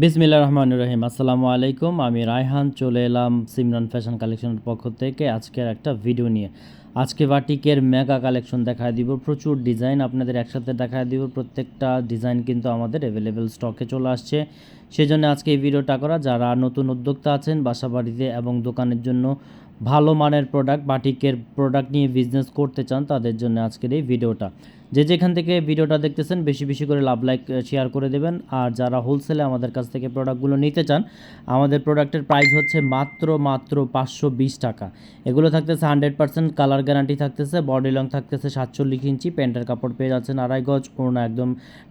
বিসমিল্লা রহমান রহিম। আসসালামু আলাইকুম, আমি রায়হান, চলে এলাম সিমরান ফ্যাশন কালেকশনের পক্ষ থেকে আজকের একটা ভিডিও নিয়ে। আজকে বাটিকের মেগা কালেকশন দেখায় দিব, প্রচুর ডিজাইন আপনাদের একসাথে দেখায় দিব, প্রত্যেকটা ডিজাইন কিন্তু আমাদের অ্যাভেলেবেল স্টকে চলে আসছে। সেই জন্য আজকে এই ভিডিওটা করা, যারা নতুন উদ্যোক্তা আছেন বাসা বাড়িতে এবং দোকানের জন্য ভালো মানের প্রোডাক্ট বাটিকের প্রোডাক্ট নিয়ে বিজনেস করতে চান, তাদের জন্য আজকের এই ভিডিওটা। যে যেখান থেকে ভিডিওটা দেখতেছেন, বেশি বেশি করে লাভ, লাইক শেয়ার করে দেবেন। আর যারা হোলসেলে আমাদের কাছ থেকে প্রোডাক্টগুলো নিতে চান, আমাদের প্রোডাক্টের প্রাইস হচ্ছে মাত্র মাত্র পাঁচশো বিশ টাকা। এগুলো থাকতেছে হান্ড্রেড পার্সেন্ট কালার গ্যারান্টি থাকতেছে বডি লং থাকতেছে সাতচল্লিশ ইঞ্চি, প্যান্টের কাপড় পেয়ে যাচ্ছেন আড়াই গজ, ওড়না একদম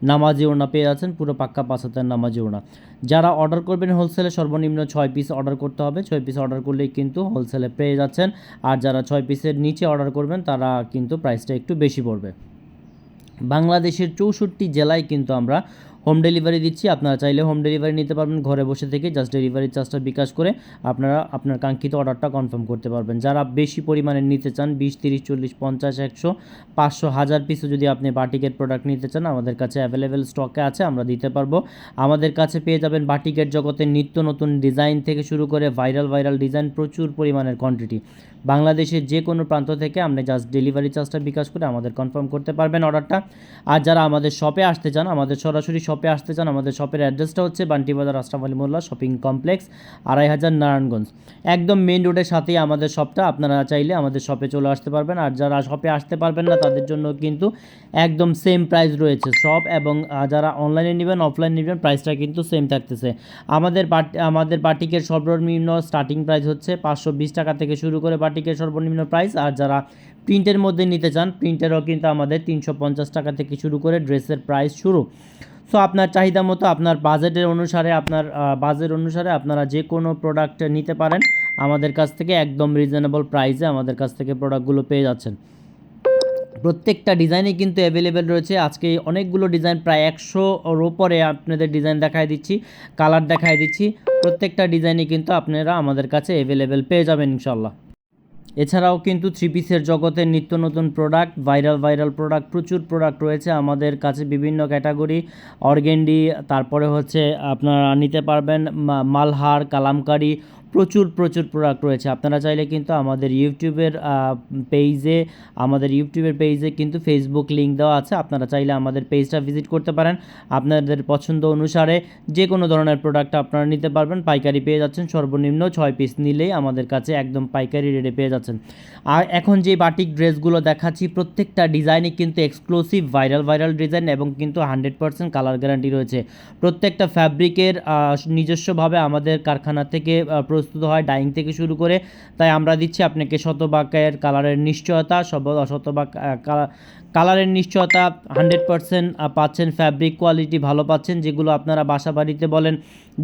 নামাজি ওড়না পেয়ে যাচ্ছেন, পুরো পাক্কা পাঁচ হাতের নামাজি ওড়না। যারা অর্ডার করবেন হোলসেলে সর্বনিম্ন ছয় পিস অর্ডার করতে হবে। ছয় পিস অর্ডার করলেই কিন্তু হোলসেলে পেয়ে যাচ্ছেন। আর যারা ছয় পিসের নিচে অর্ডার করবেন, তারা কিন্তু প্রাইসটা একটু বেশি পড়বে। বাংলাদেশের চৌষট্টি জেলায় কিন্তু আমরা হোম ডেলিভারি দিচ্ছি। আপনারা চাইলে হোম ডেলিভারি নিতে পারবেন। ঘরে বসে থেকে জাস্ট ডেলিভারি চার্জটা বিকাশ করে আপনারা আপনার কাঙ্ক্ষিত অর্ডারটা কনফার্ম করতে পারবেন। যারা বেশি পরিমাণে নিতে চান, বিশ, তিরিশ, চল্লিশ, পঞ্চাশ, একশো, পাঁচশো, হাজার পিসও যদি আপনি বাটিকেট প্রোডাক্ট নিতে চান, আমাদের কাছে অ্যাভেলেবেল স্টকে আছে, আমরা দিতে পারব। আমাদের কাছে পেয়ে যাবেন বাটিকেট জগতের নিত্য নতুন ডিজাইন থেকে শুরু করে ভাইরাল ভাইরাল ডিজাইন প্রচুর পরিমাণের কোয়ান্টিটি বাংলাদেশের যে কোনো প্রান্ত থেকে আপনি জাস্ট ডেলিভারি চার্জটা বিকাশ করে আমাদের কনফার্ম করতে পারবেন অর্ডারটা আর যারা আমাদের শপে আসতে চান, আমাদের সরাসরি শপে আসতে চান, আমাদের শপের অ্যাড্রেসটা হচ্ছে বান্টিবাজার আশরাফ আলী মোল্লা শপিং কমপ্লেক্স আড়াই হাজার নারায়ণগঞ্জ। একদম মেন রোডের সাথেই আমাদের শপটা আপনারা চাইলে আমাদের শপে চলে আসতে পারবেন, আর যারা শপে আসতে পারবেন না, তাদের জন্য কিন্তু একদম সেম প্রাইস রয়েছে শপ এবং যারা অনলাইনে নেবেন অফলাইন নেবেন প্রাইসটা কিন্তু সেম থাকতেছে। আমাদের বাট- আমাদের বাটিকের সর্বনিম্ন স্টার্টিং প্রাইস হচ্ছে পাঁচশো বিশ টাকা থেকে শুরু করে বাটিকের সর্বনিম্ন প্রাইস আর যারা প্রিন্টের মধ্যে নিতে চান প্রিন্টেরও কিন্তু আমাদের তিনশো পঞ্চাশ টাকা থেকে শুরু করে ড্রেসের প্রাইস শুরু। সো আপনার চাহিদা মতো আপনার বাজেটের অনুসারে, আপনার বাজেট অনুসারে আপনারা যে কোনো প্রোডাক্ট নিতে পারেন। আমাদের কাছ থেকে একদম রিজনেবল প্রাইসে আমাদের কাছ থেকে প্রোডাক্টগুলো পেয়ে যাচ্ছেন। প্রত্যেকটা ডিজাইনই কিন্তু অ্যাভেলেবেল রয়েছে। আজকে অনেকগুলো ডিজাইন প্রায় একশো ওর ওপরে আপনাদের ডিজাইন দেখায় দিচ্ছি কালার দেখায় দিচ্ছি। প্রত্যেকটা ডিজাইনই কিন্তু আপনারা আমাদের কাছে অ্যাভেলেবেল পেয়ে যাবেন ইনশাল্লাহ এছাড়াও কিন্তু থ্রি পিসের জগতের নিত্য নতুন প্রোডাক্ট ভাইরাল ভাইরাল প্রোডাক্ট প্রচুর প্রোডাক্ট রয়েছে আমাদের কাছে বিভিন্ন ক্যাটাগরি অর্গেন্ডি, তারপরে হচ্ছে আপনারা নিতে পারবেন মালহার, কালামকারি, প্রচুর প্রচুর প্রোডাক্ট রয়েছে। আপনারা চাইলে কিন্তু আমাদের ইউটিউবের পেজে আমাদের ইউটিউবের পেজে কিন্তু ফেসবুক লিঙ্ক দেওয়া আছে। আপনারা চাইলে আমাদের পেজটা ভিজিট করতে পারেন। আপনাদের পছন্দ অনুসারে যে কোনো ধরনের প্রোডাক্ট আপনারা নিতে পারবেন। পাইকারি পেয়ে যাচ্ছেন সর্বনিম্ন ছয় পিস নিলেই আমাদের কাছে একদম পাইকারি রেটে পেয়ে যাচ্ছেন। আর এখন যে বাটিক ড্রেসগুলো দেখাচ্ছি প্রত্যেকটা ডিজাইনই কিন্তু এক্সক্লুসিভ ভাইরাল ভাইরাল ডিজাইন এবং কিন্তু হান্ড্রেড পার্সেন্ট কালার গ্যারান্টি রয়েছে। প্রত্যেকটা ফ্যাব্রিকের নিজস্বভাবে আমাদের কারখানা থেকে প্রস্তুত হয় ডাইং থেকে শুরু করে। তাই আমরা দিচ্ছি আপনাকে শতভাগের কালারের নিশ্চয়তা সব শতভাগ আহ, কালা- কালারের নিশ্চয়তা হান্ড্রেড পার্সেন্ট পাচ্ছেন ফ্যাব্রিক কোয়ালিটি ভালো পাচ্ছেন, যেগুলো আপনারা বাসা বাড়িতে বলেন,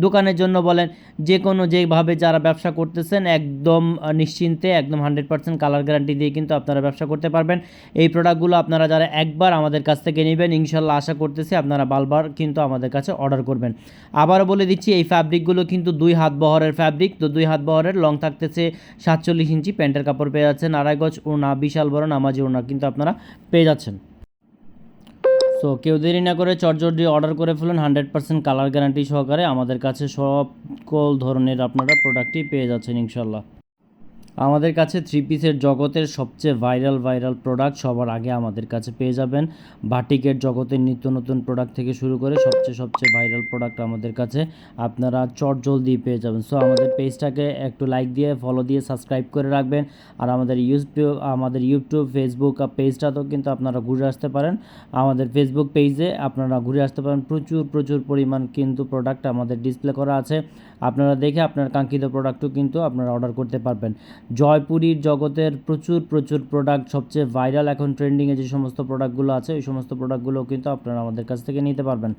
দোকানের জন্য বলেন, যে কোনো যেভাবে যারা ব্যবসা করতেছেন, একদম নিশ্চিন্তে একদম হান্ড্রেড পার্সেন্ট কালার গ্যারান্টি দিয়ে কিন্তু আপনারা ব্যবসা করতে পারবেন। এই প্রোডাক্টগুলো আপনারা যারা একবার আমাদের কাছ থেকে নেবেন, ইনশাল্লাহ আশা করতেছি আপনারা বারবার কিন্তু আমাদের কাছে অর্ডার করবেন। আবারও বলে দিচ্ছি, এই ফ্যাব্রিকগুলো কিন্তু দুই হাত বহরের ফ্যাব্রিক তো দুই হাত বহরের লং থাকতেছে সাতচল্লিশ ইঞ্চি, প্যান্টের কাপড় পেয়ে যাচ্ছেন আড়াই গজ ওনা বিশাল বড় নামাজি ওনা কিন্তু আপনারা পেয়ে যাচ্ছেন। সো কেউ দেরি না করে চটজটি অর্ডার করে ফেলুন। হান্ড্রেড পার্সেন্ট কালার গ্যারান্টি সহকারে আমাদের কাছে সকল ধরনের আপনারা প্রোডাক্টই পেয়ে যাচ্ছেন ইনশাল্লাহ। আমাদের কাছে থ্রি পিসের জগতের সবচেয়ে ভাইরাল ভাইরাল প্রোডাক্ট সবার আগে আমাদের কাছে পেয়ে যাবেন। বাটিকের জগতের নিত্য নতুন প্রোডাক্ট থেকে শুরু করে সবচেয়ে সবচেয়ে ভাইরাল প্রোডাক্ট আমাদের কাছে আপনারা চট জলদি পেয়ে যাবেন। সো আমাদের পেজটাকে একটু লাইক দিয়ে ফলো দিয়ে সাবস্ক্রাইব করে রাখবেন। আর আমাদের ইউটিউব আমাদের ইউটিউব ফেসবুক পেজটাতেও কিন্তু আপনারা ঘুরে আসতে পারেন। আমাদের ফেসবুক পেজে আপনারা ঘুরে আসতে পারেন। প্রচুর প্রচুর পরিমাণ কিন্তু প্রোডাক্ট আমাদের ডিসপ্লে করা আছে। আপনারা দেখে আপনার কাঙ্ক্ষিত প্রোডাক্টও কিন্তু আপনারা অর্ডার করতে পারবেন। জয়পুরীর জগতের প্রচুর প্রচুর প্রোডাক্ট সবচেয়ে ভাইরাল এখন ট্রেন্ডিংয়ে যে সমস্ত প্রোডাক্টগুলো আছে, ওই সমস্ত প্রোডাক্টগুলো কিন্তু আপনারা আমাদের কাছ থেকে নিতে পারবেন।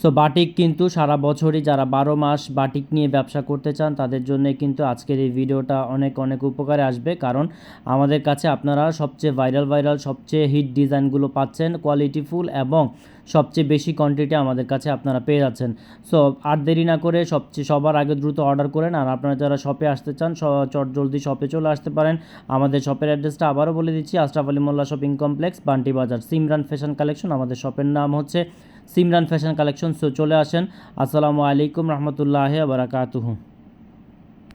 সো বাটিক কিন্তু সারা বছরই যারা বারো মাস বাটিক নিয়ে ব্যবসা করতে চান, তাদের জন্য কিন্তু আজকের এই ভিডিওটা অনেক অনেক উপকারে আসবে। কারণ আমাদের কাছে আপনারা সবচেয়ে ভাইরাল ভাইরাল সবচেয়ে হিট ডিজাইনগুলো পাচ্ছেন কোয়ালিটিফুল এবং সবচেয়ে বেশি কোয়ান্টিটি আমাদের কাছে আপনারা পেয়ে যাচ্ছেন। সো আর দেরি না করে সবচেয়ে সবার আগে দ্রুত অর্ডার করেন আর আপনারা যারা শপে আসতে চান চট জলদি শপে চলে আসতে পারেন। আমাদের শপের অ্যাড্রেসটা আবারও বলে দিচ্ছি, Ashraf Ali Molla shopping complex Banti Bazar Simran fashion collection আমাদের শপের নাম হচ্ছে সিমরান ফ্যাশন কালেকশন সো চলে আসেন। আসসালামু আলাইকুম রহমতুল্লাহ বারাকাতুহু।